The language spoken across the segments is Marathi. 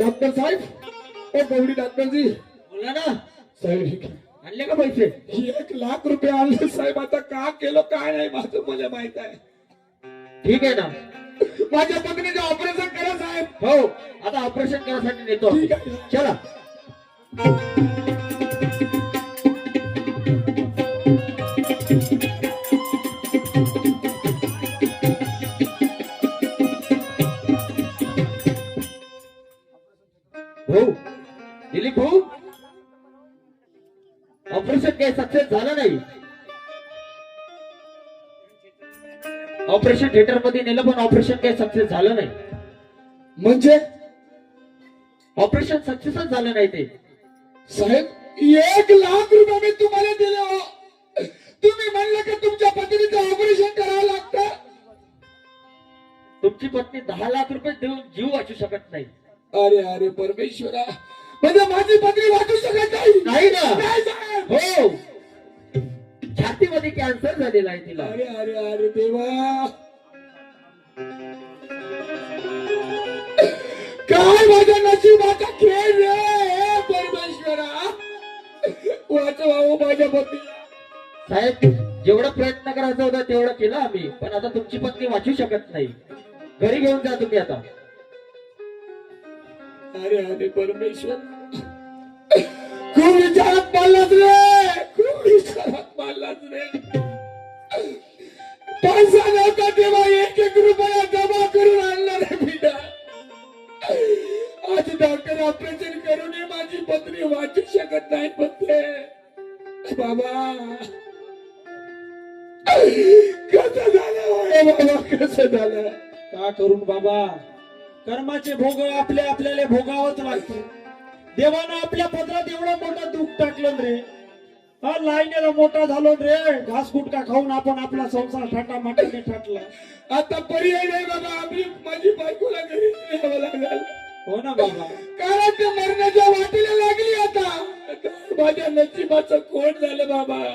डॉक्टर साहेब ओ गौरी डॉक्टरजी बोला ना. साहेब आणले का पैसे? एक लाख रुपये आणले साहेब आता का केलं काय नाही माझं मला माहीत आहे. ठीक आहे ना. माझ्या पत्नीचे ऑपरेशन करा साहेब. हो आता ऑपरेशन करायसाठी नेतो. ठीक आहे. चला. ऑपरेशन थिएटरमध्ये नेलं पण ऑपरेशन काही सक्सेस झालं नाही. म्हणजे? ऑपरेशन सक्सेसच झालं नाही ते. साहेब एक लाख रुपये मी तुम्हाला दिले हो. तुम्ही म्हणलं की तुमच्या पत्नीचं ऑपरेशन करावं लागतं? तुमची पत्नी दहा लाख रुपये देऊन जीव वाचू शकत नाही. अरे अरे परमेश्वरा. म्हणजे माझी पत्नी वाचू शकत नाही? नाही ना. साहेब. हो. छातीमध्ये कॅन्सर झालेला आहे तिला. अरे अरे अरे देवा. काय माझ्या नशिबाचा खेळ रे हे परमेश्वरा? वाचवावं माझ्या पत्नीला साहेब जेवढा प्रयत्न करायचा होता तेवढा केला आम्ही पण आता तुमची पत्नी वाचू शकत नाही. घरी घेऊन जा तुम्ही आता. अरे अरे परमेश्वर. खूप विचारात रे? खूप मारलाच रे पैसा नव्हता तेव्हा एक एक रुपया जमा करून आणला रे बिडा आज डॉक्टर ऑपरेशन करून माझी पत्नी वाचू शकत नाही म्हणते बाबा कस झालं? बाबा कस झालं का करून बाबा कर्माचे भोग आपल्या आपल्याला भोगावंच लागते देवानं आपल्या पत्रात एवढं मोठं दुःख टाकलं रे लाईनेला मोठा झालो रे. घास गुटका खाऊन आपण आपला संसार थाटा माटाने थाटला. आता पर्याय नाही बाबा. आपली माझी बायकोला घरी न्यावं लागलं. हो ना बाबा. कारण ते मरणाच्या वाटेला लागली आता. आता माझ्या नशिबाचं कोण झालं बाबा?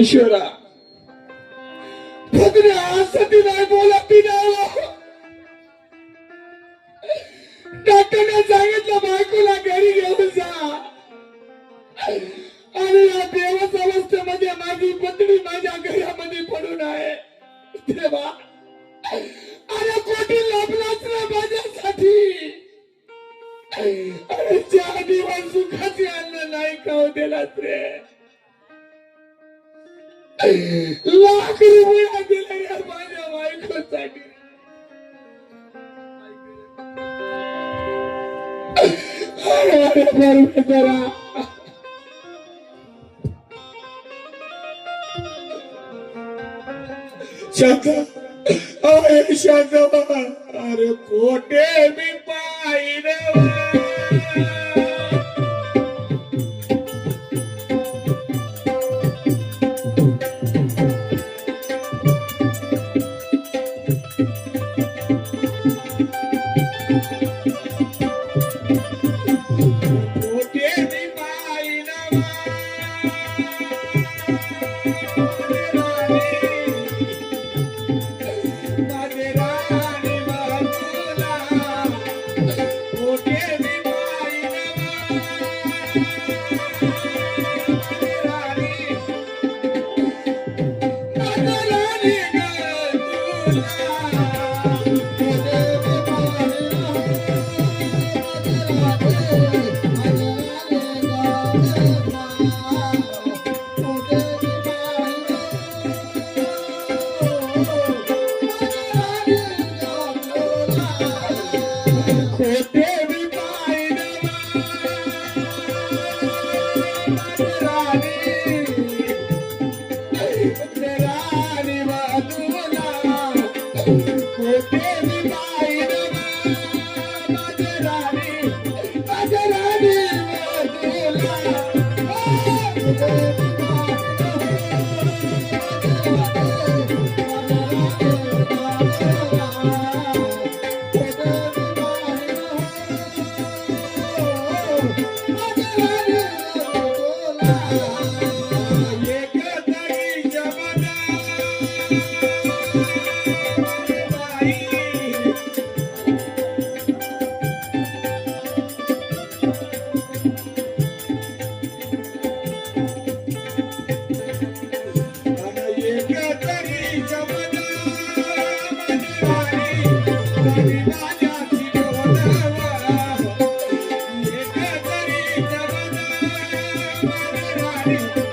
परमेश्वरा पत्नी लाख रुपया दिले रे माझ्या बायकोसाठी अरे अरे परमेश्वरा शांत अरे शांत अरे Yeah.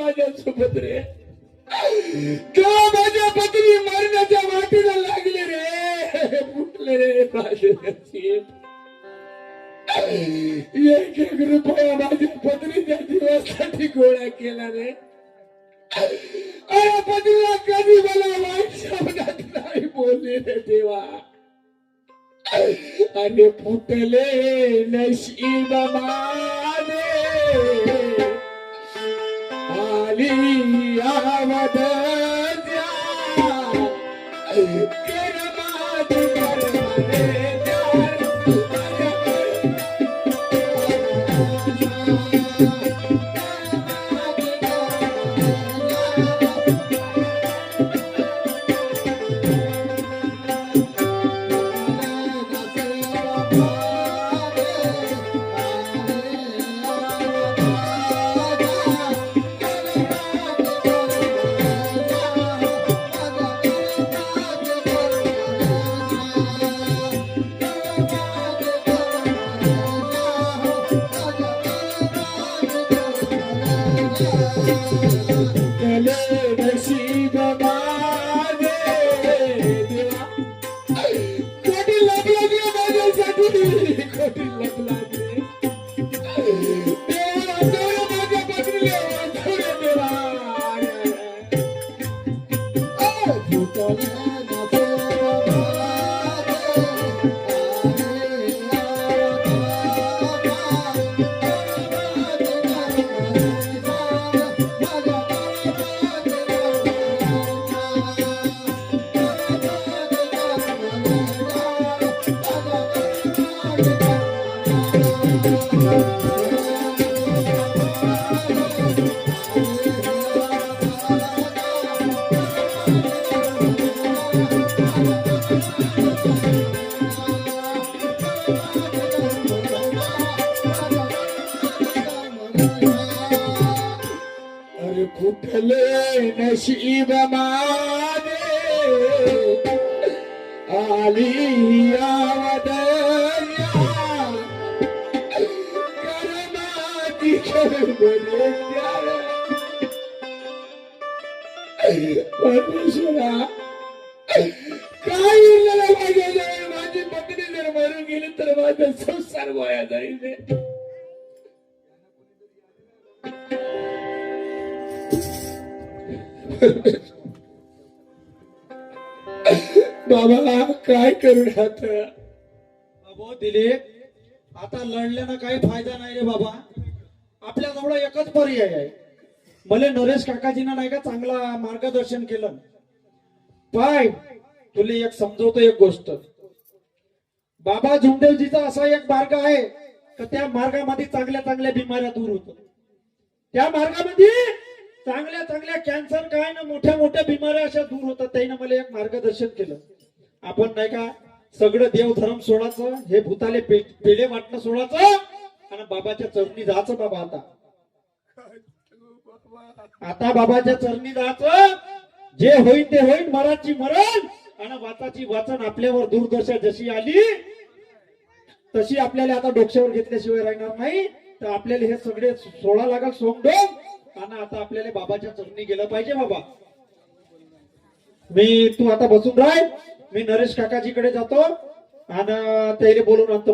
माझ्यासोबत रे का माझ्या पत्नी मारण्याच्या वाटीला लागले रे फुटले रे एक एक रुपया केला रे अरे पत्नीला कधी मला वाईट शब्दात नाही बोलले रे देवा. आणि फुटले नशीब माने. आली आवद द्या करमात करमाने oh अरे फुटले नशीब माझे आली आवदया करमाती करमले द्या. परमेश्वरा काय उरलेलं माझ्या जवळ माझी पत्नी बाबा काय करू आता? अबो दिलीप आता लढल्यानं काही फायदा नाही रे बाबा. आपल्या जवळ एकच पर्याय आहे. मला नरेश काकाजीनं नाही का चांगला मार्गदर्शन केलं. पाय तुला एक समजवतो एक गोष्ट. बाबा झुंडेवजीचा असा एक मार्ग आहे का त्या मार्गामध्ये चांगल्या चांगल्या बिमाऱ्या दूर होत त्या मार्गामध्ये चांगल्या चांगल्या कॅन्सर काय ना मोठ्या मोठ्या बिमाऱ्या अशा दूर होतात. त्याने मला एक मार्गदर्शन केलं. आपण नाही का सगळं देव धर्म सोडायचं हे भूताले पे- पेढे वाटणं सोडायचं आणि बाबाच्या चरणी जायचं बाबा आता. आता बाबाच्या चरणी जायचं. जे होईल ते होईल मराची मरण आणि वाचाची वाचन आपल्यावर दुर्दशा जशी आली तशी आपल्याला आता डोक्यावर घेतल्याशिवाय राहणार नाही. तर आपल्याला हे सगळे सोळा लागल सोंगडोंग आणि आता आपल्याला बाबाच्या चरणी गेलं पाहिजे बाबा. मी तू आता बसून राह. मी नरेश काकाजीकडे जातो. आणि त्याला बोलून आणतो.